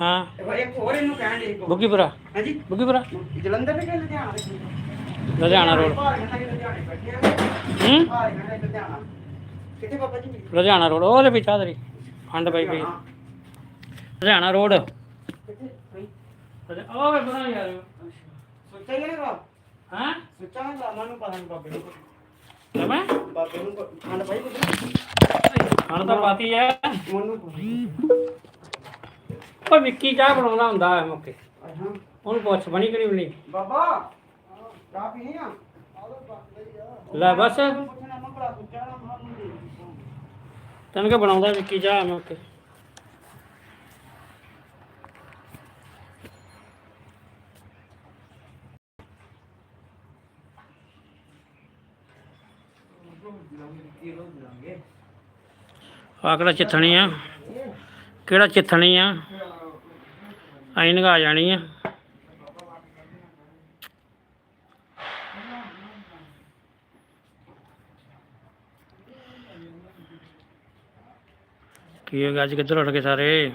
ਹਾਂ। ਇੱਕ ਹੋਰ ਇਹਨੂੰ ਕਹਿਣ ਦੇ ਬੁੱਗੀਪੁਰਾ। ਹਾਂਜੀ। ਬੁੱਗੀਪੁਰਾ। ਜਲੰਧਰ ਦੇ ਕਿ ਲੁਧਿਆਣਾ ਦੇ ਲੁਧਿਆਣਾ ਰੋਡ। ਕਿ ਹੂੰ? ਕਿੱਥੇ ਬਾਬਾ ਜੀ? ਲੁਧਿਆਣਾ ਰੋਡ। ਉਹਦੇ ਵਿੱਚ ਆ ਤੇਰੀ। ਖੰਡ ਪਈ ਪਈ। ਲੁਧਿਆਣਾ ਰੋਡ। ਉਹ ਵੇ ਬਣਾ ਯਾਰ। ਸੋਚਿਆ ਹੀ ਨਾ ਹਾਂ? ਸੋਚਾ ਨਾ ਲਾਮਾ ਨੂੰ ਪਤਾ ਨਹੀਂ ਬਾਬੇ ਨੂੰ। ਲਵੇਂ ਬਾਬੇ ਨੂੰ ਖੰਡ ਪਾਈ ਕੁਝ ਖਾਣ ਤਾਂ ਪਾਤੀ ਐ। ਮਨੂੰ ਉਹ ਵਿੱਕੀ ਚਾਹ ਬਣਾਉਂਦਾ ਹੁੰਦਾ ਐ ਮੌਕੇ। ਹਾਂ ਉਹਨੂੰ ਪੁੱਛ ਬਣੀ ਕਿ ਨਹੀਂ ਬਣੀ? ਬਾਬਾ ਚਾਹ ਪੀਣੀ ਆ? ਲੈ ਬਸ। ਤੈਨੂੰ ਕਿ ਬਣਾਉਂਦਾ ਵਿੱਕੀ ਚਾਹ ਮੌਕੇ। ਆ ਕਿਹੜਾ ਚਿੱਥਣੀ ਆ? ਕਿਹੜਾ ਚਿੱਥਣੀ ਆ? ਆਈ ਨਗਾ ਜਾਣੀ ਆ। ਕੀ ਹੋ ਗਿਆ? ਅੱਜ ਕਿੱਧਰ ਉੱਠ ਗਏ ਸਾਰੇ?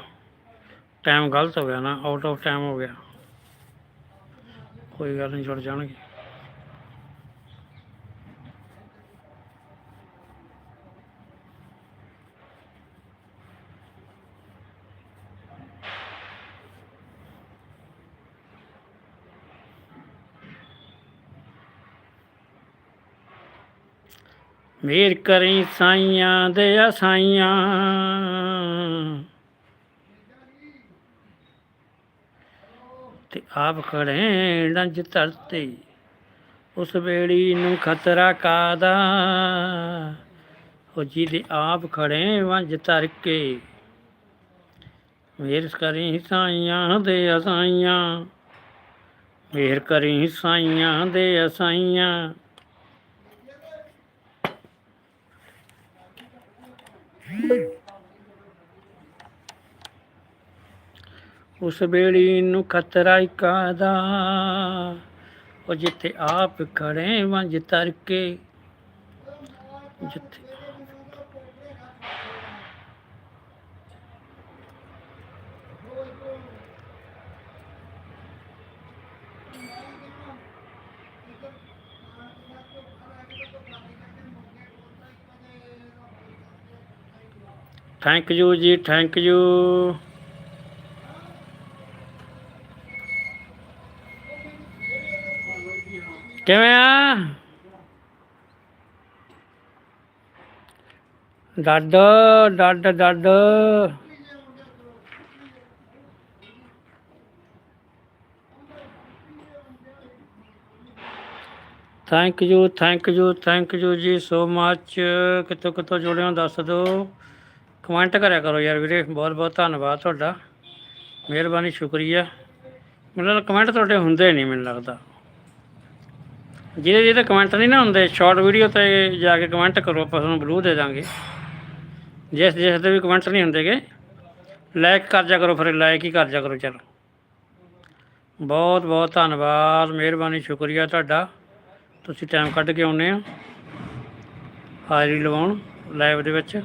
ਟਾਈਮ ਗਲਤ ਹੋ ਗਿਆ ਨਾ ਆਊਟ ਆਫ ਟਾਈਮ ਹੋ ਗਿਆ। ਕੋਈ ਗੱਲ ਨਹੀਂ ਛੁੱਟ ਜਾਣਗੇ। ਮੇਰ ਕਰੀ ਸਾਈਆਂ ਦੇ ਅਸਾਈਆਂ। ਤੇ ਆਪ ਖੜੇ ਡੰਜ ਧਰਤੇ, ਉਸ ਵੇੜੀ ਨੂੰ ਖਤਰਾ ਕਾਦਾ। ਉਹ ਜਿਹਦੇ ਆਪ ਖੜੇ ਵੰਜ ਧਰ ਕੇ ਮੇਰ ਕਰੀ ਸਾਈਆਂ ਦੇ ਅਸਾਈਆਂ। ਮੇਰ ਕਰੀ ਸਾਈਆਂ ਦੇ ਅਸਾਈਆਂ। ਉਸ ਬੇੜੀ ਨੂੰ ਖਤਰਾ ਇਕਾ ਦਾ ਉਹ ਜਿੱਥੇ ਆਪ ਖੜੇ ਵੰਜ ਤਰ ਕੇ ਜਿੱਥੇ ਥੈਂਕ ਯੂ ਜੀ ਥੈਂਕ ਯੂ ਕਿਵੇਂ ਆ? ਡੱਡ ਡੱਡ ਡੱਡ। Thank you thank you thank you ਜੀ ਸੋ ਮੱਚ ਕਿਤੋਂ ਕਿਤੋਂ ਜੁੜਿਓ ਦੱਸ ਦਿਓ। ਕਮੈਂਟ ਕਰਿਆ ਕਰੋ ਯਾਰ ਵੀਰੇ, ਬਹੁਤ ਬਹੁਤ ਧੰਨਵਾਦ ਤੁਹਾਡਾ, ਮਿਹਰਬਾਨੀ, ਸ਼ੁਕਰੀਆ। ਮੈਨੂੰ ਕਮੈਂਟ ਤੁਹਾਡੇ ਹੁੰਦੇ ਨਹੀਂ, ਮੈਨੂੰ ਲੱਗਦਾ। ਜਿਹਦੇ ਜਿਹਦੇ ਕਮੈਂਟ ਨਹੀਂ ਨਾ ਹੁੰਦੇ, ਸ਼ਾਰਟ ਵੀਡੀਓ ਤੇ ਜਾ ਕੇ ਕਮੈਂਟ ਕਰੋ, ਆਪਾਂ ਤੁਹਾਨੂੰ ਬਲੂ ਦੇ ਦਾਂਗੇ। ਜਿਸ ਜਿਸ ਦੇ ਵੀ ਕਮੈਂਟ ਨਹੀਂ ਹੁੰਦੇਗੇ ਲਾਈਕ ਕਰ ਜਾ ਕਰੋ ਫਿਰ ਲਾਈਕ ਹੀ ਕਰ ਜਾ ਕਰੋ, ਚਲੋ। ਬਹੁਤ ਬਹੁਤ ਧੰਨਵਾਦ, ਮਿਹਰਬਾਨੀ, ਸ਼ੁਕਰੀਆ ਤੁਹਾਡਾ। ਤੁਸੀਂ ਟਾਈਮ ਕੱਢ ਕੇ ਆਉਨੇ ਆ ਹਾਜ਼ਰੀ ਲਵਾਉਣ ਲਾਈਵ ਦੇ ਵਿੱਚ।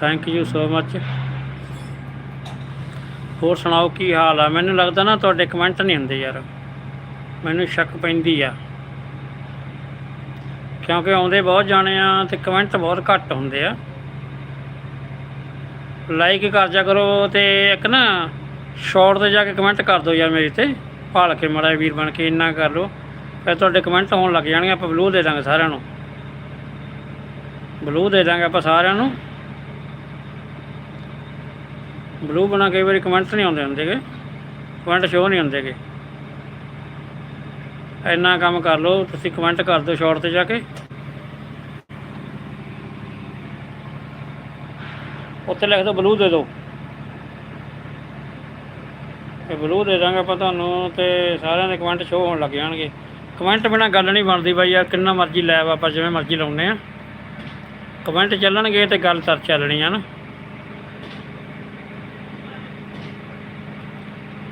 ਥੈਂਕ ਯੂ ਸੋ ਮੱਚ ਹੋਰ ਸੁਣਾਓ ਕੀ ਹਾਲ ਆ? ਮੈਨੂੰ ਲੱਗਦਾ ਨਾ ਤੁਹਾਡੇ ਕਮੈਂਟ ਨਹੀਂ ਹੁੰਦੇ ਯਾਰ। ਮੈਨੂੰ ਸ਼ੱਕ ਪੈਂਦੀ ਆ। ਕਿਉਂਕਿ ਆਉਂਦੇ ਬਹੁਤ ਜਾਣੇ ਆ ਤੇ ਕਮੈਂਟ ਬਹੁਤ ਘੱਟ ਹੁੰਦੇ ਆ। ਲਾਈਕ ਕਰ ਜਾ ਕਰੋ ਤੇ ਇੱਕ ਨਾ ਸ਼ਾਰਟ ਤੇ ਜਾ ਕੇ ਕਮੈਂਟ ਕਰ ਦਿਓ ਯਾਰ ਮੇਰੇ ਤੇ। ਭਾਲ ਕੇ ਮੜਾ ਵੀਰ ਬਣ ਕੇ ਇੰਨਾ ਕਰ ਲਓ। ਫਿਰ ਤੁਹਾਡੇ ਕਮੈਂਟ ਹੋਣ ਲੱਗ ਜਾਣਗੇ, ਆਪਾਂ ਬਲੂ ਦੇ ਦਾਂਗੇ ਸਾਰਿਆਂ ਨੂੰ। ਬਲੂ ਦੇ ਦਾਂਗੇ ਆਪਾਂ ਸਾਰਿਆਂ ਨੂੰ। ਬਲੂ ਬਣਾ ਕਈ ਵਾਰੀ ਕਮੈਂਟਸ ਨਹੀਂ ਆਉਂਦੇ ਹੁੰਦੇਗੇ ਕਮੈਂਟ ਸ਼ੋ ਨਹੀਂ ਹੁੰਦੇਗੇ ਇੰਨਾ ਕੰਮ ਕਰ ਲਓ, ਤੁਸੀਂ ਕਮੈਂਟ ਕਰ ਦਿਓ ਸ਼ਾਰਟ ਤੇ ਜਾ ਕੇ। ਉੱਥੇ ਲਿਖ ਦਿਓ ਬਲੂ ਦੇ ਦਿਓ। ਇਹ ਬਲੂ ਦੇ ਦਾਂਗੇ ਆਪਾਂ ਤੁਹਾਨੂੰ ਤੇ ਸਾਰਿਆਂ ਦੇ ਕਮੈਂਟ ਸ਼ੋ ਹੋਣ ਲੱਗ ਜਾਣਗੇ। ਕਮੈਂਟ ਬਿਨਾ ਗੱਲ ਨਹੀਂ ਬਣਦੀ ਬਾਈ ਯਾਰ, ਕਿੰਨਾ ਮਰਜ਼ੀ ਲੈਵ ਆਪਾਂ ਜਿਵੇਂ ਮਰਜ਼ੀ ਲਾਉਨੇ ਆ। ਕਮੈਂਟ ਚੱਲਣਗੇ ਤੇ ਗੱਲ ਤਰ ਚੱਲਣੀ ਆ ਨਾ।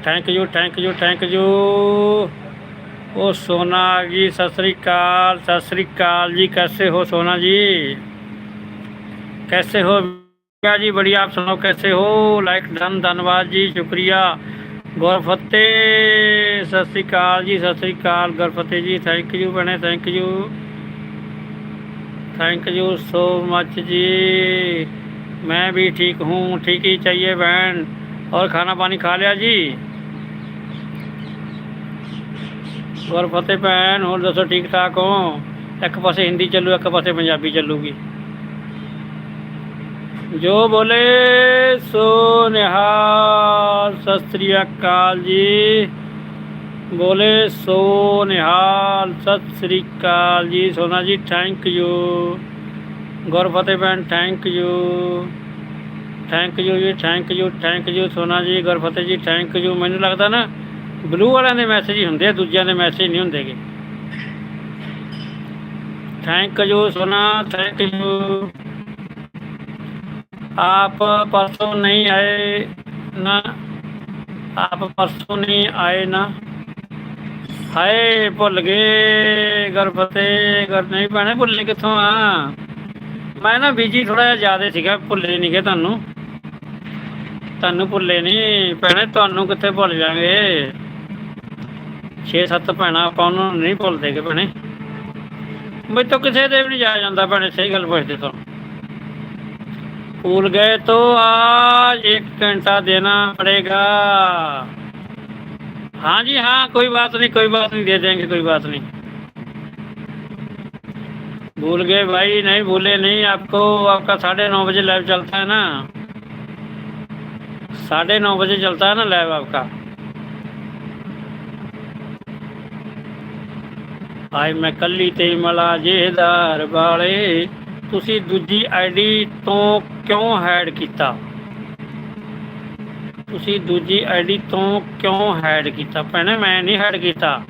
Thank you thank you thank you ओ सोना जी, सत श्रीकाल सत श्रीकाल जी, कैसे हो सोना जी? कैसे हो जी? बढ़िया, आप सुनाओ कैसे हो? लाइक, धन, धनबाद जी, शुक्रिया। गौरफतेह सत श्रीकाल जी, सत श्रीकाल गौरफतेह जी thank you भैने thank you thank you so much जी। मैं भी ठीक हूँ, ठीक ही चाहिए बहन। और खाना पानी खा लिया जी? ਹੋਰ ਫਤਿਹ ਭੈਣ ਹੋਰ ਦੱਸੋ ਠੀਕ ਠਾਕ ਹੋ ਇੱਕ ਪਾਸੇ ਹਿੰਦੀ ਚੱਲੂ ਇੱਕ ਪਾਸੇ ਪੰਜਾਬੀ ਚੱਲੂਗੀ ਜੋ ਬੋਲੇ ਸੋ ਨਿਹਾਲ ਸਤਿ ਸ੍ਰੀ ਅਕਾਲ ਜੀ ਬੋਲੇ ਸੋ ਨਿਹਾਲ ਸਤਿ ਸ੍ਰੀ ਅਕਾਲ ਜੀ ਸੋਨਾ ਜੀ ਥੈਂਕ ਯੂ ਗੁਰਫਤਿਹ ਭੈਣ ਥੈਂਕ ਯੂ ਥੈਂਕ ਯੂ ਜੀ thank you thank you Sona ji Gurfateh ਜੀ ਥੈਂਕ ਯੂ ਮੈਨੂੰ ਲੱਗਦਾ ਨਾ ਬਲੂ ਵਾਲਿਆਂ ਦੇ ਮੈਸੇਜ ਹੀ ਹੁੰਦੇ ਆ, ਦੂਜਿਆਂ ਦੇ ਮੈਸੇਜ ਨਹੀਂ ਹੁੰਦੇਗੇ। ਥੈਂਕ ਯੂ ਸੋਨਾ ਥੈਂਕ ਯੂ ਆਪ ਪਰਸੋਂ ਨਹੀਂ ਆਏ ਨਾ, ਆਪ ਪਰਸੋਂ ਨਹੀਂ ਆਏ ਨਾ। ਹਾਏ, ਭੁੱਲ ਗਏ ਗਰ ਗਰਫਤੇ ਗਰ ਨਹੀਂ ਭੈਣੇ, ਭੁੱਲੇ ਕਿੱਥੋਂ ਆ? ਮੈਂ ਨਾ ਬੀਜੀ ਥੋੜਾ ਜਿਹਾ ਜ਼ਿਆਦਾ ਸੀਗਾ, ਭੁੱਲੇ ਨਹੀਂ ਗਏ ਤੁਹਾਨੂੰ। ਤੁਹਾਨੂੰ ਭੁੱਲੇ ਨਹੀਂ ਭੈਣੇ, ਤੁਹਾਨੂੰ ਕਿੱਥੇ ਭੁੱਲ ਜਾਾਂਗੇ 6-7 ਭੈਣਾਂ ਆਪਾਂ ਉਹਨੂੰ ਨਹੀਂ ਭੁੱਲਦੇ ਗੇ ਭੈਣੇ ਮੈਂ ਤਾਂ ਕਿਸੇ ਦੇ ਵੀ ਨਹੀਂ ਜਾ ਜਾਂਦਾ ਭੈਣੇ ਸਹੀ ਗੱਲ ਪੁੱਛਦੇ ਤੋਂ भूल गए तो आज एक घंटा देना पड़ेगा हाँ जी हाँ कोई बात नहीं कोई बात नहीं दे देंगे कोई बात नहीं भूल गए भाई नहीं भूले नहीं आपको आपका साढ़े नौ बजे लाइव चलता है ना साढ़े नौ बजे चलता है ना लाइव आपका ਆਏ ਮੈਂ ਕੱਲੀ ਤੇ ਮਲਾ ਜੇਦਾਰ ਵਾਲੇ। ਤੁਸੀਂ ਦੂਜੀ ਆਈਡੀ ਤੋਂ ਕਿਉਂ ਹੈਡ ਕੀਤਾ? ਤੁਸੀਂ ਦੂਜੀ ਆਈਡੀ ਤੋਂ ਕਿਉਂ ਹੈਡ ਕੀਤਾ? ਭੈਣੇ, ਮੈਂ ਨਹੀਂ ਹੈਡ ਕੀਤਾ।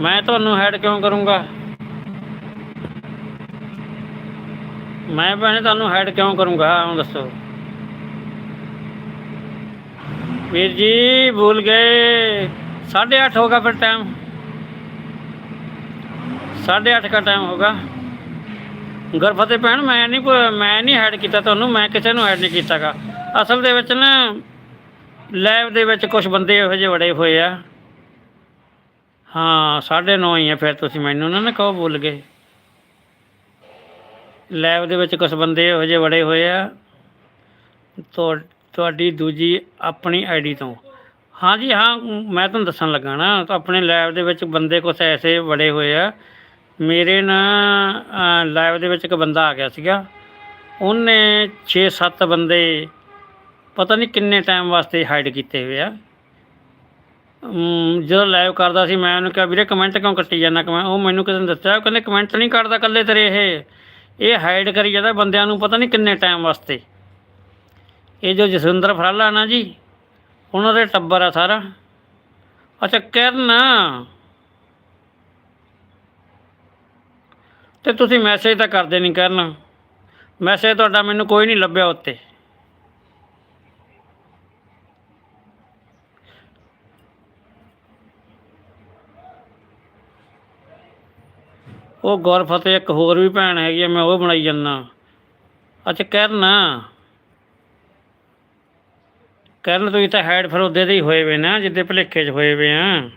ਮੈਂ ਤੁਹਾਨੂੰ ਹੈਡ ਕਿਉਂ ਕਰੂੰਗਾ? ਮੈਂ ਭੈਣੇ, ਤੁਹਾਨੂੰ ਹੈਡ ਕਿਉਂ ਕਰੂੰਗਾ? ਉਹ ਦੱਸੋ। ਵੀਰ ਜੀ, ਭੁੱਲ ਗਏ। 8:30 ਹੋਗਾ ਫਿਰ ਟਾਈਮ 8:30 का टाइम होगा ਗੁਰਫਤਿਹ ਭੈਣ ਮੈਂ ਨਹੀਂ ਭੁ- ਮੈਂ ਨਹੀਂ ਹੈਡ ਕੀਤਾ ਤੁਹਾਨੂੰ ਮੈਂ ਕਿਸੇ ਨੂੰ ਹੈਡ ਨਹੀਂ ਕੀਤਾਗਾ ਅਸਲ ਦੇ ਵਿੱਚ ਨਾ ਲਾਈਵ ਦੇ ਵਿੱਚ ਕੁਝ ਬੰਦੇ ਇਹੋ ਜਿਹੇ ਵੜੇ ਹੋਏ ਆ ਹਾਂ 9:30 ਹੀ ਆ ਫਿਰ ਤੁਸੀਂ ਮੈਨੂੰ ਨਾ ਨਾ ਕਹੋ ਭੁੱਲ ਗਏ ਲਾਈਵ ਦੇ ਵਿੱਚ ਕੁਝ ਬੰਦੇ ਇਹੋ ਜਿਹੇ ਵੜੇ ਹੋਏ ਆ ਤੁਹਾ- ਤੁਹਾਡੀ ਦੂਜੀ ਆਪਣੀ ਆਈਡੀ ਤੋਂ ਹਾਂ ਜੀ ਹਾਂ ਮੈਂ ਤੁਹਾਨੂੰ ਦੱਸਣ ਲੱਗਾ ਨਾ ਤਾਂ ਆਪਣੇ ਲਾਈਵ ਦੇ ਵਿੱਚ ਬੰਦੇ ਕੁਝ ਐਸੇ ਵੜੇ ਹੋਏ ਆ ਮੇਰੇ ਨਾ ਲਾਈਵ ਦੇ ਵਿੱਚ ਇੱਕ ਬੰਦਾ ਆ ਗਿਆ ਸੀਗਾ। ਉਹਨੇ 6-7 ਬੰਦੇ ਪਤਾ ਨਹੀਂ ਕਿੰਨੇ ਟਾਈਮ ਵਾਸਤੇ ਹਾਈਡ ਕੀਤੇ ਹੋਏ ਆ। ਜਦੋਂ ਲਾਈਵ ਕਰਦਾ ਸੀ, ਮੈਂ ਉਹਨੂੰ ਕਿਹਾ, ਵੀਰੇ ਕਮੈਂਟ ਕਿਉਂ ਕੱਟੀ ਜਾਂਦਾ? ਕਮੈਂਟ ਉਹ ਮੈਨੂੰ ਕਿਸੇ ਨੇ ਦੱਸਿਆ, ਉਹ ਕਹਿੰਦੇ ਕਮੈਂਟ ਨਹੀਂ ਕਰਦਾ ਕੱਲੇ ਤੇਰੇ ਇਹ। ਇਹ ਹਾਈਡ ਕਰੀ ਜਾਂਦਾ ਬੰਦਿਆਂ ਨੂੰ ਪਤਾ ਨਹੀਂ ਕਿੰਨੇ ਟਾਈਮ ਵਾਸਤੇ। ਇਹ ਜੋ ਜਸਵਿੰਦਰ ਫਰਾਲਾ ਨਾ ਜੀ, ਉਹਨਾਂ ਦੇ ਟੱਬਰ ਆ ਸਾਰਾ। ਅੱਛਾ, ਕਿਰਨ ਤੇ ਤੁਸੀਂ ਮੈਸੇਜ ਤਾਂ ਕਰਦੇ ਨਹੀਂ ਕਰਨ। ਮੈਸੇਜ ਤੁਹਾਡਾ ਮੈਨੂੰ ਕੋਈ ਨਹੀਂ ਲੱਭਿਆ ਉੱਤੇ। ਉਹ ਗੌਰ ਫਤਿਹ ਇੱਕ ਹੋਰ ਵੀ ਭੈਣ ਹੈਗੀ ਆ, ਮੈਂ ਉਹ ਬਣਾਈ ਜਾਂਦਾ। ਅੱਛਾ, ਕਰਨ। ਕਰਨ, ਤੁਸੀਂ ਤਾਂ ਹੈਡ ਫਿਰ ਉਹਦੇ ਦੇ ਹੀ ਹੋਏ ਵੇ ਨਾ, ਜਿੱਦੇ ਭਲੇਖੇ 'ਚ ਹੋਏ ਵੇ ਆ।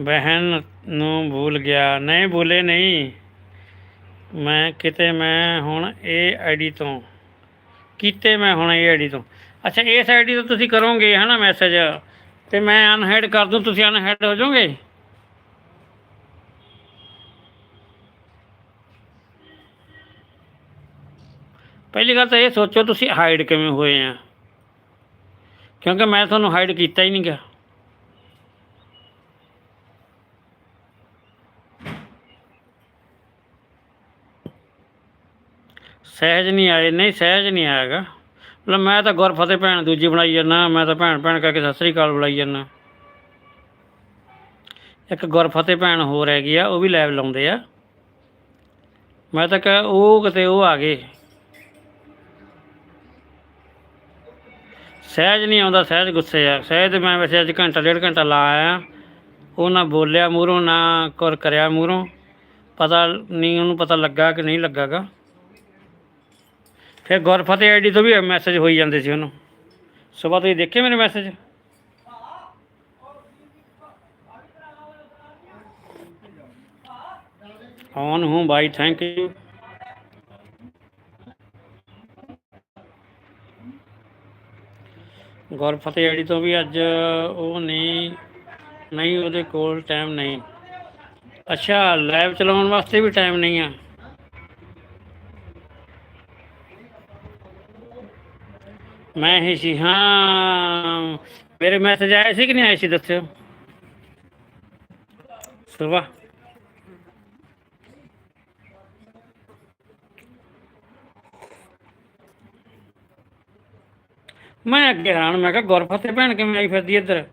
ਬਹਿਨ ਨੂੰ ਭੁੱਲ ਗਿਆ। ਨਹੀਂ ਭੁੱਲੇ ਨਹੀਂ। ਮੈਂ ਕਿਤੇ ਮੈਂ ਹੁਣ ਇਹ ਆਈਡੀ ਤੋਂ। ਕੀਤੇ ਮੈਂ ਹੁਣ ਇਹ ਆਈਡੀ ਤੋਂ। ਅੱਛਾ, ਇਸ ਆਈਡੀ ਤੋਂ ਤੁਸੀਂ ਕਰੋਗੇ ਹਨਾ ਮੈਸੇਜ ਤੇ ਮੈਂ ਅਨਹੈਡ ਕਰ ਦੂੰ, ਤੁਸੀਂ ਅਨਹੈਡ ਹੋ ਜਾਓਗੇ? ਪਹਿਲੀ ਗੱਲ ਤਾਂ ਇਹ ਸੋਚੋ ਤੁਸੀਂ ਹਾਈਡ ਕਿਵੇਂ ਹੋਏ ਆ। ਕਿਉਂਕਿ ਮੈਂ ਤੁਹਾਨੂੰ ਹਾਈਡ ਕੀਤਾ ਹੀ ਨਹੀਂ ਗਿਆ। ਸਹਿਜ ਨਹੀਂ ਆਏ, ਨਹੀਂ ਸਹਿਜ ਨਹੀਂ ਆਏਗਾ ਮਤਲਬ ਮੈਂ ਤਾਂ ਗੁਰਫਤਿਹ ਭੈਣ ਦੂਜੀ ਬਣਾਈ ਜਾਂਦਾ, ਮੈਂ ਤਾਂ ਭੈਣ ਭੈਣ ਕਰਕੇ ਸਤਿ ਸ੍ਰੀ ਅਕਾਲ ਬੁਲਾਈ ਜਾਂਦਾ। ਇੱਕ ਗੁਰਫਤਿਹ ਭੈਣ ਹੋਰ ਹੈਗੀ ਆ, ਉਹ ਵੀ ਲਾਈਵ ਲਾਉਂਦੇ ਆ। ਮੈਂ ਤਾਂ ਕਹ ਉਹ ਕਿਤੇ ਉਹ ਆ ਗਏ। ਸਹਿਜ ਨਹੀਂ ਆਉਂਦਾ, ਸਹਿਜ ਗੁੱਸੇ ਆ। ਸਹਿਜ ਤੇ ਮੈਂ ਵੈਸੇ ਅੱਜ ਘੰਟਾ, ਡੇਢ ਘੰਟਾ ਲਾ ਆਇਆ। ਉਹ ਨਾ ਬੋਲਿਆ ਮੂਹਰੋਂ, ਨਾ ਕੁਰ ਕਰਿਆ ਮੂਹਰੋਂ। ਪਤਾ ਨਹੀਂ ਉਹਨੂੰ ਪਤਾ ਲੱਗਾ ਕਿ ਨਹੀਂ ਲੱਗਾਗਾ। ਫਿਰ ਗੁਰਫਤਿਹ ਆਈਡੀ ਤੋਂ ਵੀ ਮੈਸੇਜ ਹੋਈ ਜਾਂਦੇ ਸੀ ਉਹਨੂੰ। ਸਵੇਰ ਤੁਸੀਂ ਦੇਖੇ ਮੇਰੇ ਮੈਸੇਜ ਔਨ ਹੂੰ ਬਾਈ? ਥੈਂਕ ਯੂ ਗੁਰਫਤਿਹ ਆਈਡੀ ਤੋਂ ਵੀ ਅੱਜ ਉਹ ਨਹੀਂ ਨਹੀਂ ਉਹਦੇ ਕੋਲ ਟਾਈਮ ਨਹੀਂ। ਅੱਛਾ ਲਾਈਵ ਚਲਾਉਣ ਵਾਸਤੇ ਵੀ ਟਾਈਮ ਨਹੀਂ ਆ। ਮੈਂ ਹੀ ਸੀ, ਹਾਂ। ਮੇਰੇ ਮੈਸੇਜ ਆਏ ਸੀ ਕਿ ਨਹੀਂ ਆਏ ਸੀ, ਦੱਸਿਓ। ਸੁਬਾ। ਮੈਂ ਅੱਗੇ ਹੈਰਾਨ, ਮੈਂ ਕਿਹਾ ਗੁਰਫਤਿਹ ਭੈਣ ਕਿਵੇਂ ਆਈ ਫਿਰਦੀ ਇੱਧਰ?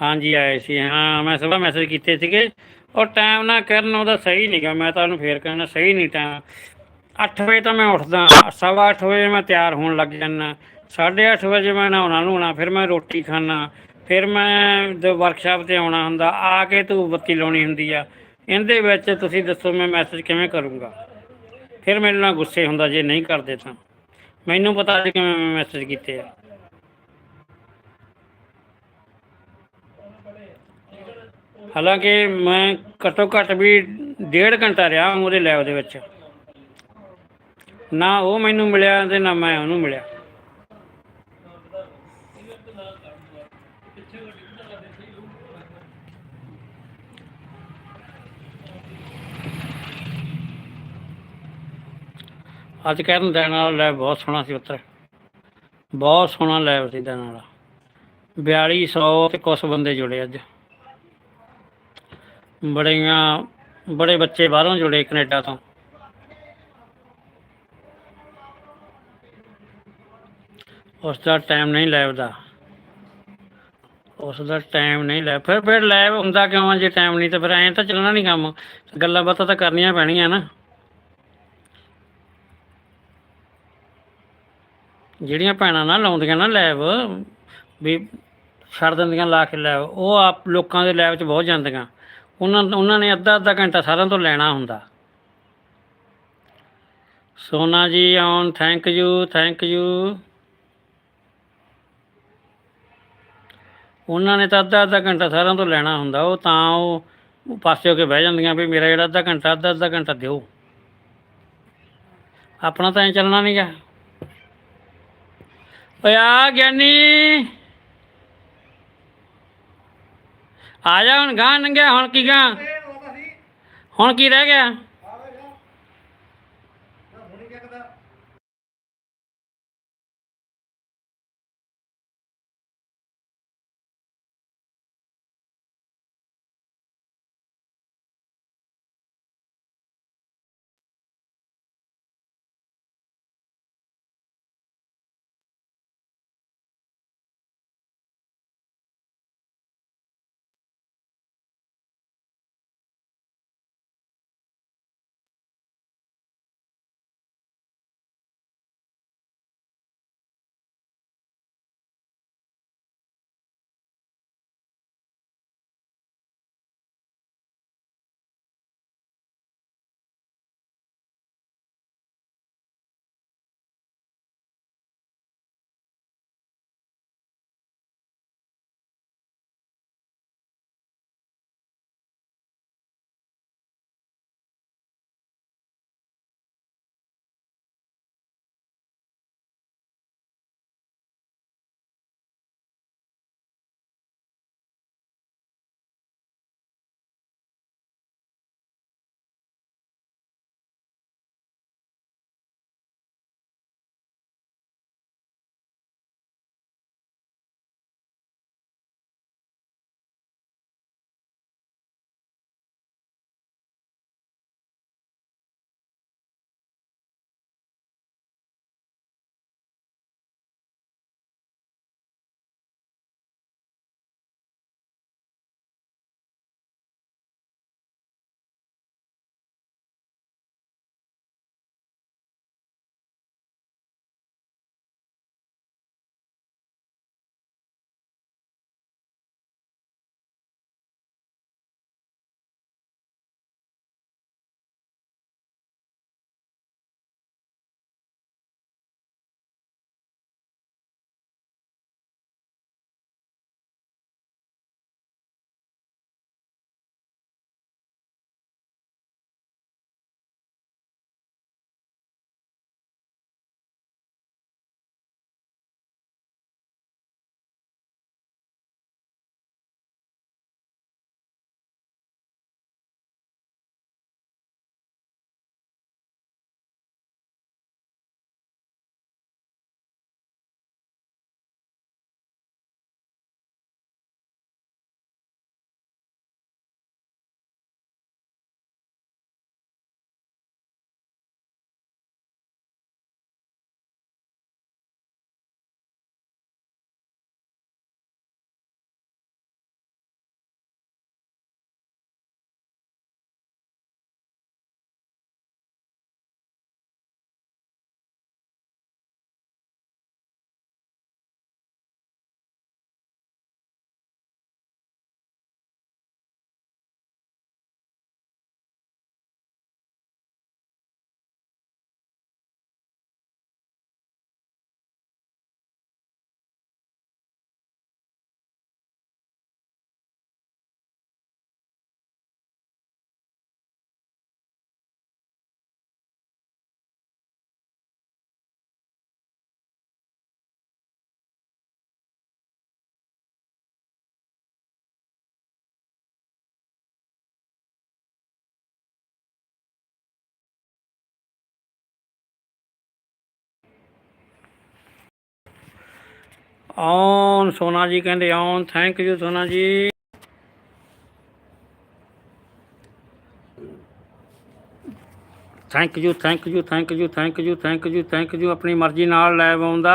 ਹਾਂਜੀ, ਆਏ ਸੀ, ਹਾਂ, ਮੈਂ ਸਵੇਰ ਮੈਸੇਜ ਕੀਤੇ ਸੀਗੇ। ਉਹ ਟਾਈਮ ਨਾ ਕਰਨ ਉਹਦਾ ਸਹੀ ਨਹੀਂਗਾ ਮੈਂ ਤਾਂ ਉਹਨੂੰ ਫੇਰ ਕਹਿਣਾ, ਸਹੀ ਨਹੀਂ ਟਾਈਮ 8 ਵਜੇ ਤਾਂ ਮੈਂ ਉੱਠਦਾ ਸਵਾ ਅੱਠ ਵਜੇ ਮੈਂ ਤਿਆਰ ਹੋਣ ਲੱਗ ਜਾਂਦਾ। 8:30 ਵਜੇ ਮੈਂ ਨਹਾਉਣਾ ਨਹਾਉਣਾ ਫਿਰ ਮੈਂ ਰੋਟੀ ਖਾਣਾ ਫਿਰ ਮੈਂ ਵਰਕਸ਼ਾਪ ਤੇ ਆਉਣਾ ਹੁੰਦਾ, ਆ ਕੇ ਧੂਪ ਬੱਤੀ ਲਾਉਣੀ ਹੁੰਦੀ ਆ। ਇਹਦੇ ਵਿੱਚ ਤੁਸੀਂ ਦੱਸੋ ਮੈਂ ਮੈਸੇਜ ਕਿਵੇਂ ਕਰੂੰਗਾ? ਫਿਰ ਮੇਰੇ ਨਾਲ ਗੁੱਸੇ ਹੁੰਦਾ, ਜੇ ਨਹੀਂ ਕਰਦੇ ਤਾਂ। ਮੈਨੂੰ ਪਤਾ ਸੀ ਕਿਵੇਂ ਮੈਂ ਮੈਸੇਜ ਕੀਤੇ ਆ। ਹਾਲਾਂਕਿ ਮੈਂ ਘੱਟੋ ਘੱਟ ਵੀ ਡੇਢ ਘੰਟਾ ਰਿਹਾ ਉਹਦੇ ਲੈਬ ਦੇ ਵਿੱਚ। ਨਾ ਉਹ ਮੈਨੂੰ ਮਿਲਿਆ ਤੇ ਨਾ ਮੈਂ ਉਹਨੂੰ ਮਿਲਿਆ। ਅੱਜ ਕਹਿਣ ਦੇਣ ਵਾਲਾ ਲੈਬ ਬਹੁਤ ਸੋਹਣਾ ਸੀ ਉੱਤਰ ਬਹੁਤ ਸੋਹਣਾ ਲੈਬ ਸੀ ਦੇਣ ਵਾਲਾ 4200 ਤੇ ਕੁਛ ਬੰਦੇ ਜੁੜੇ ਅੱਜ। ਬੜੀਆਂ, ਬੜੇ ਬੱਚੇ ਬਾਹਰੋਂ ਜੁੜੇ ਕੈਨੇਡਾ ਤੋਂ। ਉਸ ਦਾ ਟਾਈਮ ਨਹੀਂ ਲੈਬ ਦਾ ਉਸ ਦਾ ਟਾਈਮ ਨਹੀਂ ਲੈ ਫਿਰ ਫਿਰ ਲੈਬ ਹੁੰਦਾ ਕਿਉਂ ਆ ਜੇ ਟਾਈਮ ਨਹੀਂ ਤਾਂ ਫਿਰ ਐਂ ਤਾਂ ਚੱਲਣਾ ਨਹੀਂ ਕੰਮ। ਗੱਲਾਂ ਬਾਤਾਂ ਤਾਂ ਕਰਨੀਆਂ ਪੈਣੀਆਂ ਨਾ। ਜਿਹੜੀਆਂ ਭੈਣਾਂ ਨਾ ਲਾਉਂਦੀਆਂ ਨਾ ਲੈਬ ਵੀ ਛੱਡ ਦਿੰਦੀਆਂ ਲਾ ਕੇ ਲੈਬ ਉਹ ਆਪ ਲੋਕਾਂ ਦੇ ਲੈਬ 'ਚ ਬਹੁਤ ਜਾਂਦੀਆਂ। ਉਹਨਾਂ ਉਹਨਾਂ ਨੇ ਅੱਧਾ ਅੱਧਾ ਘੰਟਾ ਸਾਰਿਆਂ ਤੋਂ ਲੈਣਾ ਹੁੰਦਾ। ਸੋਨਾ ਜੀ on thank you thank you ਉਹਨਾਂ ਨੇ ਤਾਂ ਅੱਧਾ ਅੱਧਾ ਘੰਟਾ ਸਾਰਿਆਂ ਤੋਂ ਲੈਣਾ ਹੁੰਦਾ, ਉਹ ਤਾਂ ਉਹ ਪਾਸੇ ਹੋ ਕੇ ਬਹਿ ਜਾਂਦੀਆਂ ਵੀ ਮੇਰਾ ਜਿਹੜਾ ਅੱਧਾ ਘੰਟਾ, ਅੱਧਾ ਅੱਧਾ ਘੰਟਾ ਦਿਓ। ਆਪਣਾ ਤਾਂ ਐ ਚੱਲਣਾ ਨਹੀਂਗਾ ਓਏ ਆ ਗਿਆਨੀ। ਆ ਜਾ ਹੁਣ ਗਾਂ ਨੰਗਿਆ, ਹੁਣ ਕੀ ਗਾਂ ਹੁਣ ਕੀ ਰਹਿ ਗਿਆ? ਔਨ ਸੋਨਾ ਜੀ ਕਹਿੰਦੇ ਔਨ ਥੈਂਕ ਯੂ ਸੋਨਾ ਜੀ। Thank you thank you thank you thank you thank you thank you ਆਪਣੀ ਮਰਜ਼ੀ ਨਾਲ ਲੈ ਆਉਂਦਾ।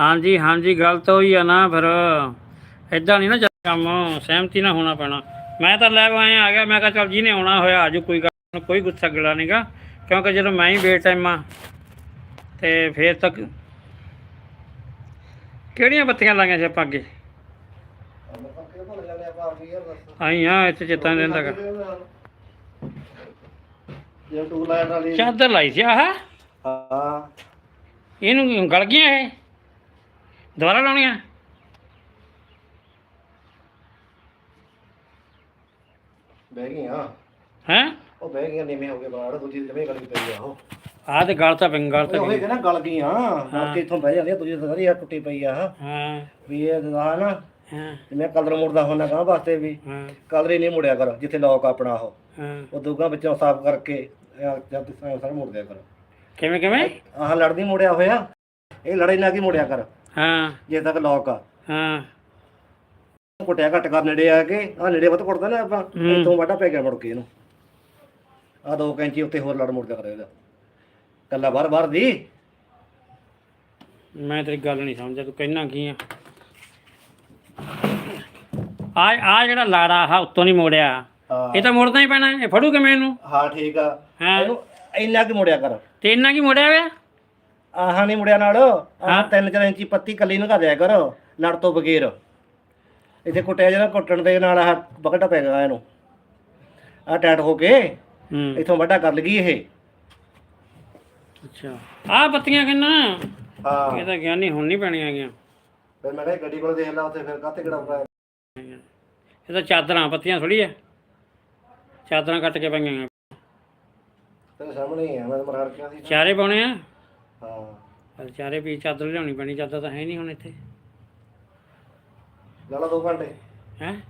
ਹਾਂਜੀ ਹਾਂਜੀ, ਗਲਤ ਹੋਈ ਆ ਨਾ ਫਿਰ। ਇਦਾਂ ਨਹੀਂ ਨਾ ਕੰਮ, ਸਹਿਮਤੀ ਨਾਲ ਹੋਣਾ ਪੈਣਾ। ਮੈਂ ਤਾਂ ਲੈ ਆਇਆ, ਆ ਗਿਆ, ਮੈਂ ਕਿਹਾ ਚੱਲ ਜਿਹਨੇ ਆਉਣਾ ਹੋਇਆ ਆਜੂ ਕੋਈ ਗੱਲ ਕੋਈ ਗੁੱਸਾ ਗਿਲਾ ਨਹੀਂਗਾ ਕਿਉਂਕਿ ਜਦੋਂ ਮੈਂ ਹੀ ਬੇਟਾਈਮ ਆ ਤੇ ਫੇਰ ਤੱਕ ਕਿਹੜੀਆਂ ਬੱਤੀਆਂ ਲਾਈਆਂ ਸੀ ਆਪਾਂ ਅੱਗੇ? ਆਈਆਂ ਇੱਥੇ ਚੇਤਾ ਨਹੀਂ ਰਹਿੰਦਾ ਗਾ। ਜੇ ਟੂ ਲਾਈਨ ਵਾਲੀ ਚਾਦਰ ਲਾਈ ਸੀ ਆਹ? ਹਾਂ ਇਹਨੂੰ ਗਲ ਗਈਆਂ ਇਹ? ਦੁਬਾਰਾ ਲਾਉਣੀਆਂ? ਬਹਿ ਗਈਆਂ। ਹੈ? ਉਹ ਬਹਿ ਗਈਆਂ ਨੀਵੇਂ ਹੋ ਗਏ ਬਾੜ ਦੂਜੀ ਜਮੇ ਗਲ ਪਈ ਆ ਉਹ। ਆਹ ਤੇ ਗਲ ਤਾਂ ਪਿੰਗ ਗਲ ਤਾਂ ਉਹ। ਕਹਿੰਦਾ ਗਲ ਗਈਆਂ ਬਾਕੀ ਇੱਥੋਂ ਬਹਿ ਜਾਂਦੀ ਆ, ਦੂਜੀ ਤਾਂ ਸਾਰੀ ਆ ਟੁੱਟੀ ਪਈ ਆ। ਹਾਂ। ਵੀ ਇਹ ਦਾ ਨਾ ਹਾਂ। ਜਿਵੇਂ ਕਲਰ ਮੁੜਦਾ ਹੁੰਦਾ ਗਾਂ ਵਾਸਤੇ ਵੀ। ਹਾਂ। ਕਲਰ ਹੀ ਨਹੀਂ ਮੁੜਿਆ ਕਰ ਜਿੱਥੇ ਲੋਕ ਆਪਣਾ ਉਹ। ਹਾਂ। ਉਹ ਦੂਗਾ ਵਿੱਚੋਂ ਸਾਫ਼ ਕਰਕੇ ਜਦ ਸਾਰਾ ਮੁੜ ਦਿਆ ਕਰ। ਕਿਵੇਂ ਕਿਵੇਂ? ਆਹ ਲੜਦੀ ਮੁੜਿਆ ਹੋਇਆ। ਇਹ ਲੜੇ ਨਾ ਕੀ ਮੁੜਿਆ ਕਰ। ਹਾਂ। ਜੇ ਤੱਕ ਲੋਕ ਆ। ਹਾਂ। ਕੁੱਟਿਆ ਘੱਟ ਕਰ ਨੇੜੇ ਆ ਕੇ ਆ ਨੇੜੇ ਵੱਧ ਕੁੱਟਦਾ ਨਾ ਆਪਾਂ। ਇੱਥੋਂ ਵਾਢਾ ਪੈ ਗਿਆ ਮੁੜ ਕੇ ਇਹਨੂੰ। ਆ ਦੋ ਕੈਂਚੀ ਉੱਤੇ ਹੋਰ ਲੜ ਮੁੜਦਾ ਕਰੇ ਇਹਦਾ। ਕੱਲਾ ਬਾਹਰ ਬਾਹਰ ਦੀ? ਮੈਂ ਤੇਰੀ ਗੱਲ ਨਹੀਂ ਸਮਝਿਆ ਤੂੰ ਕਹਿਣਾ ਕੀ ਆ? ਆ ਆ ਜਿਹੜਾ ਲਾੜਾ ਆ ਉੱਤੋਂ ਨਹੀਂ ਮੋੜਿਆ। ਹਾਂ। ਇਹ ਤਾਂ ਮੋੜਨਾ ਹੀ ਪੈਣਾ ਇਹ ਫੜੂ ਕਿਵੇਂ ਇਹਨੂੰ? ਹਾਂ ਠੀਕ ਆ। ਹਾਂ? ਇਹਨੂੰ ਇੰਨਾ ਕੀ ਮੁੜਿਆ ਕਰ? ਤੇ ਇੰਨਾ ਕੀ ਮੋੜਿਆ ਵੇ? ਆਹਾਂ ਨਹੀਂ ਮੁੜਿਆ ਨਾਲ। ਆਹ ਤਿੰਨ ਚਾਰ ਇੰਚੀ ਪੱਤੀ ਕੱਲੀ ਨੂੰ ਦਿਆ ਕਰ ਲੜ ਤੋਂ ਬਗੈਰ। ਇੱਥੇ ਕੁੱਟਿਆ ਜਿਹੜਾ ਕੁੱਟਣ ਦੇ ਨਾਲ ਆਹ ਬਕਟਾ ਪੈ ਗਿਆ ਇਹਨੂੰ। ਆ ਟੈਟ ਹੋ ਕੇ ਹੂੰ। ਇੱਥੋਂ ਵੱਡਾ ਕਰ ਲਗੀ ਇਹ। ਅੱਛਾ। ਆ ਬੱਤੀਆਂ ਕਿੰਨਾ? ਹਾਂ। ਇਹ ਤਾਂ ਗਿਆਨੀ ਹੁਣ ਨਹੀਂ ਪੈਣੀਆਂ ਹੈਗੀਆਂ। ਫਿਰ ਮੈਂ ਕਿਹਾ ਗੱਡੀ ਕੋਲ ਦੇਖ ਲਾ ਉੱਥੇ ਫਿਰ ਕਾਤੇ ਕਿਹੜਾ ਹੋਇਆ? ਇਹ ਤਾਂ ਚਾਦਰਾਂ ਪੱਤੀਆਂ ਥੋੜੀ ਆ। ਚਾਦਰਾਂ ਕੱਟ ਕੇ ਪਈਆਂ। ਤੇਰੇ ਸਾਹਮਣੇ ਹੀ ਆ ਮੈਂ ਤਾਂ ਮਰਾੜ ਕਿਹਾ ਸੀ। ਚਾਰੇ ਪਾਉਣੇ ਆ? ਹਾਂ। ਚਾਰੇ ਵੀ ਚਾਦਰ ਲਿਆਉਣੀ ਪੈਣੀ ਚਾਦਰ ਤਾਂ ਹੈ ਨਹੀਂ ਹੁਣ ਇੱਥੇ। ਲਾ ਲਾ ਦੋ ਘੰਟੇ। ਹੈ?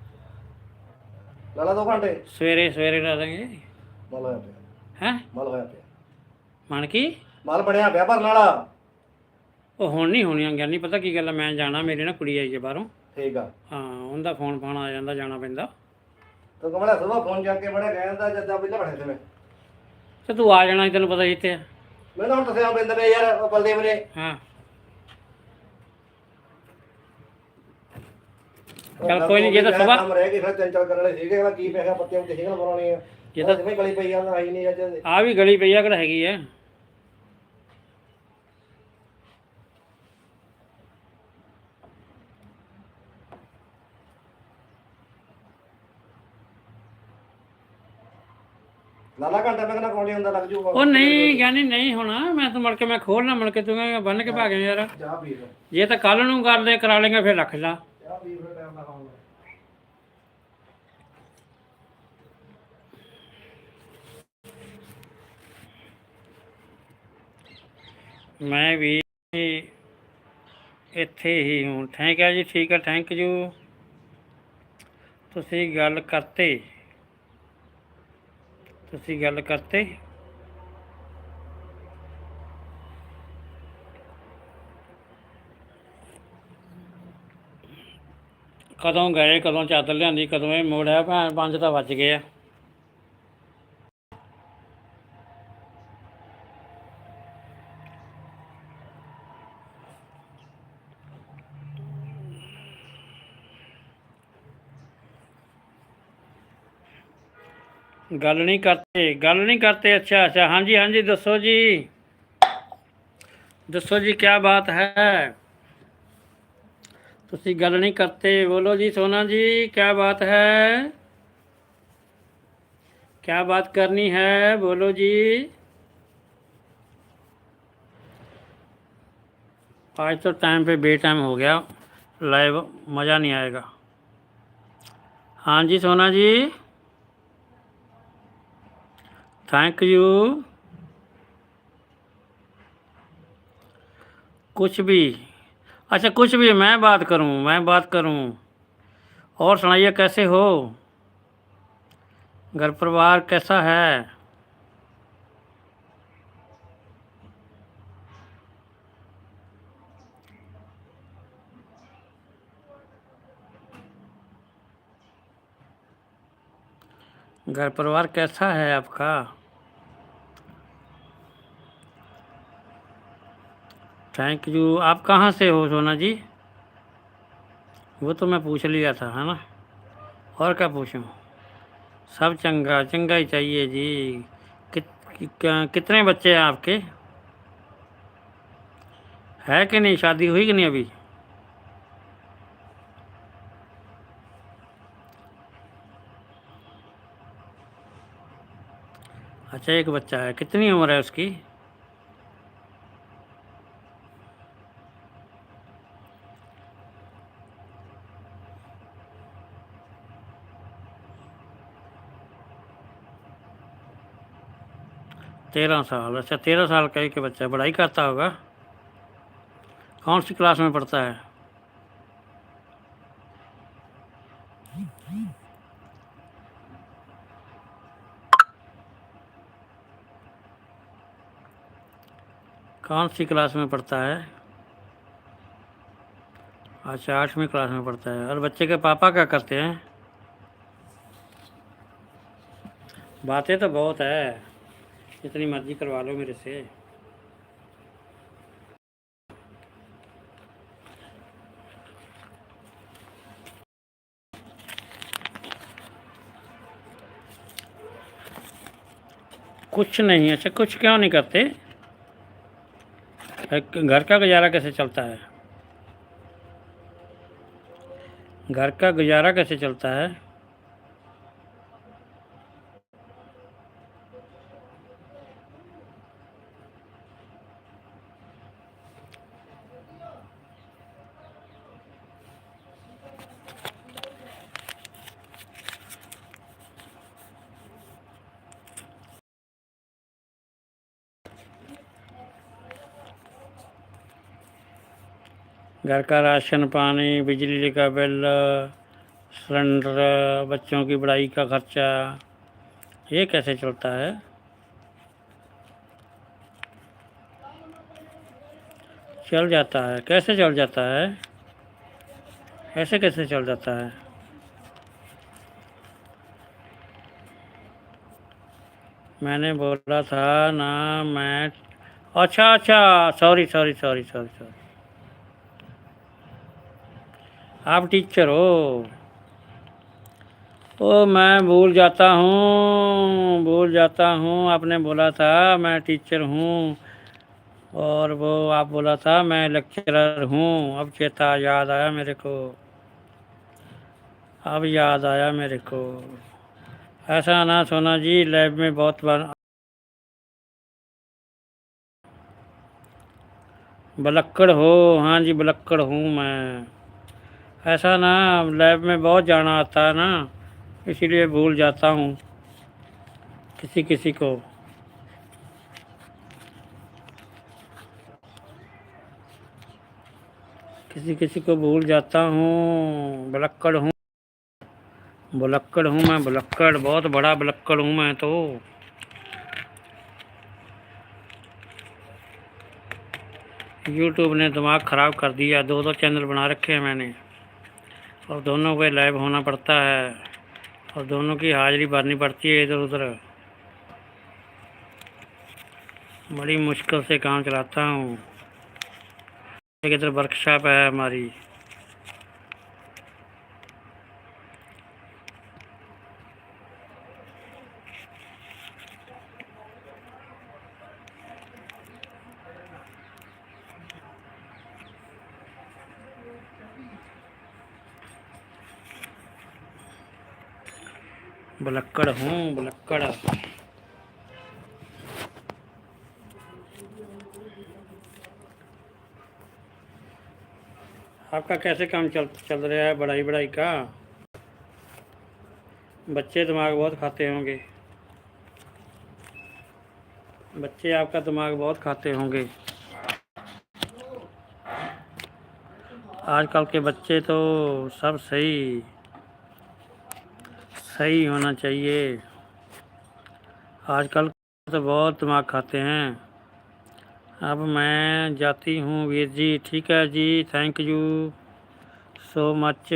ਲਾ ਲਾ ਦੋ ਘੰਟੇ। ਸਵੇਰੇ ਸਵੇਰੇ ਲਾ ਦਾਂਗੇ ਮਲ ਹੋਇਆ ਪਿਆ। ਹੈ? ਮਲ ਹੋਇਆ ਪਿਆ। ਮਨ ਕੀ ਮਲ ਬਣਿਆ ਪਿਆ ਭਰਨ ਵਾਲਾ। ਉਹ ਹੁਣ ਨਹੀਂ ਹੋਣੀਆਂ ਗਿਆਨੀ ਪਤਾ ਕੀ ਗੱਲ ਆ? ਮੈਂ ਜਾਣਾ ਮੇਰੇ ਨਾਲ ਕੁੜੀ ਆਈ ਹੈ ਬਾਹਰੋਂ। ਠੀਕ ਆ। ਹਾਂ ਉਹਦਾ ਫੋਨ ਫਾਨ ਆ ਜਾਂਦਾ ਜਾਣਾ ਪੈਂਦਾ। ਤੂੰ ਕਮਲਾ ਸੁਬਾ ਫੋਨ ਜਾ ਕੇ ਬੜੇ ਕਹਿੰਦਾ ਜੱਦਾ ਪਹਿਲਾਂ ਬੜੇ ਤੇ ਮੈਂ ਤੇ ਤੂੰ ਆ ਜਾਣਾ ਸੀ, ਤੈਨੂੰ ਪਤਾ ਹੀ ਇੱਥੇ। ਆ। ਮੈਂ ਤਾਂ ਹੁਣ ਦੱਸਿਆ ਬਿੰਦ ਨੇ ਯਾਰ ਉਹ ਬਲਦੇਵ ਨੇ। ਹਾਂ। ਚੱਲ ਕੋਈ ਨੀ, ਜੇ ਤਾਂ ਸੁਬਾਹ- ਕੰਮ ਰਹਿ ਗਏ ਫਿਰ ਚਾਰ ਕਰਨ ਵਾਲੇ ਸੀਗੇ ਮੈਂ ਕੀ ਪੈਸਾ ਪੱਤਿਆਂ ਤੇ ਸੀਗਾ ਬਣਾਉਣੀ ਆ ਜੇ ਤਾਂ- ਜਿਵੇਂ ਗਲੀ ਪਈ ਜਾਂਦਾ ਆਈ ਨਹੀਂ ਅੱਜ। ਆ ਵੀ ਗਲੀ ਪਈ ਆ ਕਿਹੜਾ ਹੈਗੀ ਆ। ਲਾਲਾ ਘੰਟਾ ਮੈਂ ਕਹਿੰਦਾ ਕੌਣ ਹੁੰਦਾ ਲੱਗ ਜੂਗਾ। ਉਹ ਨਹੀਂ ਗਿਆਨੀ ਨਹੀਂ ਹੋਣਾ ਮੈਂ ਤਾਂ ਮੁੜ ਕੇ ਮੈਂ ਖੋਲਣਾ ਮੁੜ ਕੇ ਤੂੰ ਕਹੇਂਗਾ ਬੰਨ ਕੇ ਭਾਗਿਆ ਯਾਰ। ਜਾ ਪੀ ਲਓ ਜੇ ਤਾਂ ਕੱਲ ਨੂੰ ਕਰ ਲੈ ਕਰਾ ਲੇਗਾ ਫਿਰ ਰੱਖ ਲਾ। ਜਾ ਫਿਰ ਟਾਈਮ ਮੈਂ ਵੀ ਇੱਥੇ ਹੀ ਹੂੰ ਥੈਂਕ ਹੈ ਜੀ ਠੀਕ ਹੈ ਥੈਂਕ ਯੂ। ਤੁਸੀਂ ਗੱਲ ਕਰਤੇ। ਤੁਸੀਂ ਗੱਲ ਕਰਤੇ। ਕਦੋਂ ਗਏ, ਕਦੋਂ ਚਾਦਰ ਲਿਆਂਦੀ, ਕਦੋਂ ਇਹ ਮੋੜਿਆ ਭੈਣ, ਪੰਜ ਤਾਂ ਵੱਜ ਗਏ ਆ। ਗੱਲ ਨਹੀਂ ਕਰਤੇ ਗੱਲ ਨਹੀਂ ਕਰਤੇ ਅੱਛਾ ਅੱਛਾ ਹਾਂਜੀ ਹਾਂਜੀ ਦੱਸੋ ਜੀ ਦੱਸੋ ਜੀ ਕੀ ਬਾਤ ਹੈ ਤੁਸੀਂ ਗੱਲ ਨਹੀਂ ਕਰਤੇ ਬੋਲੋ ਜੀ ਸੋਨਾ ਜੀ ਕੀ ਬਾਤ ਹੈ ਕੀ ਬਾਤ ਕਰਨੀ ਹੈ बोलो जी आज तो टाइम पे बे टाइम हो गया लाइव मज़ा नहीं आएगा हाँ जी सोना जी थैंक यू कुछ भी। अच्छा कुछ भी मैं बात करूँ, मैं बात करूँ। और सुनाइए, कैसे हो? घर परिवार कैसा है? घर परिवार कैसा है आपका? थैंक यू आप कहाँ से हो सोना जी? वो तो मैं पूछ लिया था है ना? और क्या पूछूँ? सब चंगा चंगा ही चाहिए जी। कित, कितने बच्चे हैं आपके? है कि नहीं? शादी हुई कि नहीं अभी? अच्छा एक बच्चा है। कितनी उम्र है उसकी? तेरह साल। अच्छा तेरह साल का एक बच्चा पढ़ाई करता होगा? कौन सी क्लास में पढ़ता है? कौन सी क्लास में पढ़ता है? अच्छा आठवीं क्लास में पढ़ता है। और बच्चे के पापा क्या करते हैं? बातें तो बहुत है। जितनी मर्ज़ी करवा लो मेरे से। कुछ नहीं अच्छा कुछ क्यों नहीं करते? घर का गुजारा कैसे चलता है घर का गुजारा कैसे चलता है घर का राशन पानी, बिजली का बिल, सिलेंडर, बच्चों की पढ़ाई का खर्चा, ये कैसे चलता है? चल जाता है। कैसे चल जाता है? ऐसे कैसे चल जाता है? मैंने बोला था ना, मैं अच्छा अच्छा sorry sorry sorry sorry sorry आप टीचर हो। ओ, मैं भूल जाता हूँ, भूल जाता हूँ। आपने बोला था मैं टीचर हूँ और वो आप बोला था मैं लेक्चरर हूँ। अब चेता याद आया मेरे को। अब याद आया मेरे को। ऐसा ना सोना जी लैब में बहुत बार बलक्कड़ हो। हाँ जी, बलक्कड़ हूँ मैं। ऐसा ना, लैब में बहुत जाना आता है ना, इसीलिए भूल जाता हूँ किसी किसी को। किसी किसी को भूल जाता हूँ, बलक्कड़ हूँ। बुलक्कड़ हूँ मैं, बुलक्कड़, बहुत बड़ा बुलक्कड़ हूँ मैं तो। यूट्यूब ने दिमाग ख़राब कर दिया, दो दो चैनल बना रखे हैं मैंने। और दोनों को लाइव होना पड़ता है और दोनों की हाज़िरी भरनी पड़ती है इधर उधर। बड़ी मुश्किल से काम चलाता हूँ। इधर वर्कशॉप है हमारी। बुलक्कड़ हूँ, बुलक्कड़। आपका कैसे काम चल चल रहा है बढ़ाई बढ़ाई का? बच्चे दिमाग बहुत खाते होंगे। बच्चे आपका दिमाग बहुत खाते होंगे। आजकल के बच्चे तो सब सही। सही होना चाहिए। आजकल तो बहुत दिमाग खाते हैं। अब मैं जाती हूँ वीर जी। ठीक है जी थैंक यू सो मच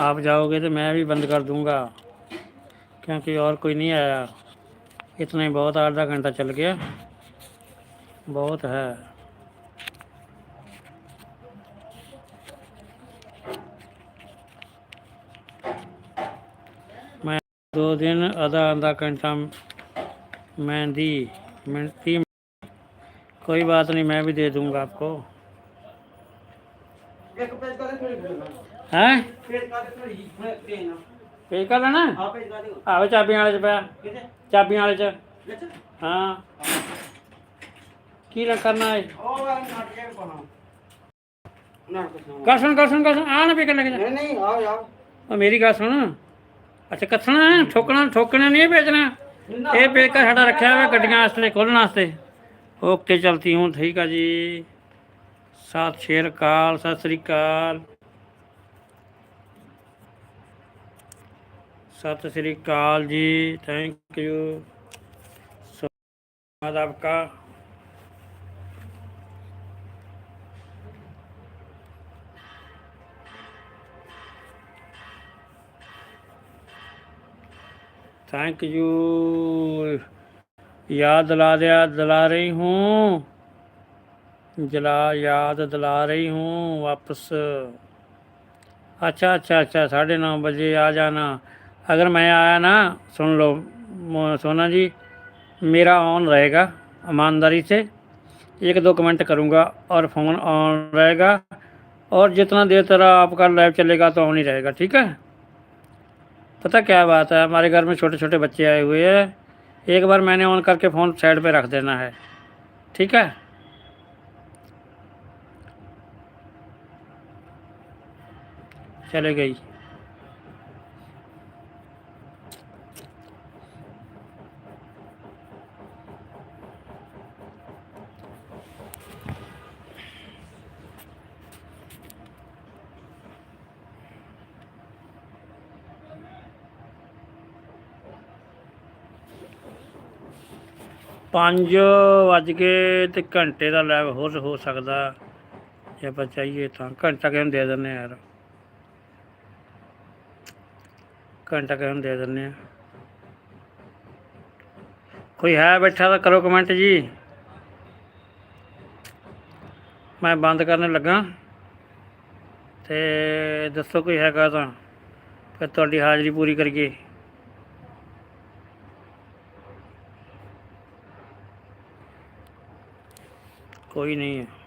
आप जाओगे तो मैं भी बंद कर दूँगा, क्योंकि और कोई नहीं आया। इतना बहुत आधा घंटा चल गया। बहुत है। दो दिन आधा आधा घंटा मेहंदी मिनती कोई बात नहीं मैं भी दे दूंगा आपको हैं पेज का लेना आवे चाबियां वाले च पे चाबियां वाले च हां की ना करना है कसम कसम कसम आना पे कर लगे नहीं नहीं आओ आओ मेरी गल सुन ਅੱਛਾ, ਕੱਥਣਾ ਹੈ? ਠੋਕਣਾ ਠੋਕਣਾ ਨਹੀਂ ਵੇਚਣਾ? ਇਹ ਵੇਚ ਸਾਡਾ ਰੱਖਿਆ ਹੋਇਆ ਗੱਡੀਆਂ ਵਾਸਤੇ ਖੋਲਣ ਵਾਸਤੇ। ਓਕੇ ਚਲਤੀ ਹੂੰ ਠੀਕ ਆ ਜੀ। ਸਾਥ ਸ਼ੇਰ ਕਾਲ ਸਤਿ ਸ੍ਰੀ ਅਕਾਲ। ਸਤਿ ਸ੍ਰੀ ਅਕਾਲ ਜੀ ਥੈਂਕ ਯੂ ਸਵਾਗਤ ਆਪਕਾ थैंक यू याद दिला दिया दिला रही हूँ। जला, याद दिला रही हूँ वापस। अच्छा अच्छा अच्छा साढ़े नौ बजे आ जाना। अगर मैं आया ना, सुन लो सोना जी, मेरा ऑन रहेगा, ईमानदारी से। एक दो कमेंट करूँगा और फ़ोन ऑन रहेगा। और जितना देर तरह आपका लाइव चलेगा तो ऑन ही रहेगा, ठीक है? पता क्या बात है? हमारे घर में छोटे छोटे बच्चे आए हुए हैं। एक बार मैंने ऑन करके फ़ोन साइड पे रख देना है। ठीक है? चले गई। ਪੰਜ ਵੱਜ ਕੇ ਤੇ ਘੰਟੇ ਦਾ ਲੈਵ ਹੋਰ ਹੋ ਸਕਦਾ। ਜੇ ਆਪਾਂ ਚਾਹੀਏ ਤਾਂ ਘੰਟਾ ਕਿਉਂ ਦੇ ਦਿੰਦੇ ਹਾਂ ਯਾਰ? ਘੰਟਾ ਕਿਉਂ ਦੇ ਦਿੰਦੇ ਆ ਕੋਈ ਹੈ ਬੈਠਾ ਤਾਂ ਕਰੋ ਕਮੈਂਟ ਜੀ। ਮੈਂ ਬੰਦ ਕਰਨ ਲੱਗਾ। ਤੇ ਦੱਸੋ ਕੋਈ ਹੈਗਾ ਤਾਂ, ਫਿਰ ਤੁਹਾਡੀ ਹਾਜ਼ਰੀ ਪੂਰੀ ਕਰੀਏ। ਕੋਈ ਨਹੀਂ ਹੈ।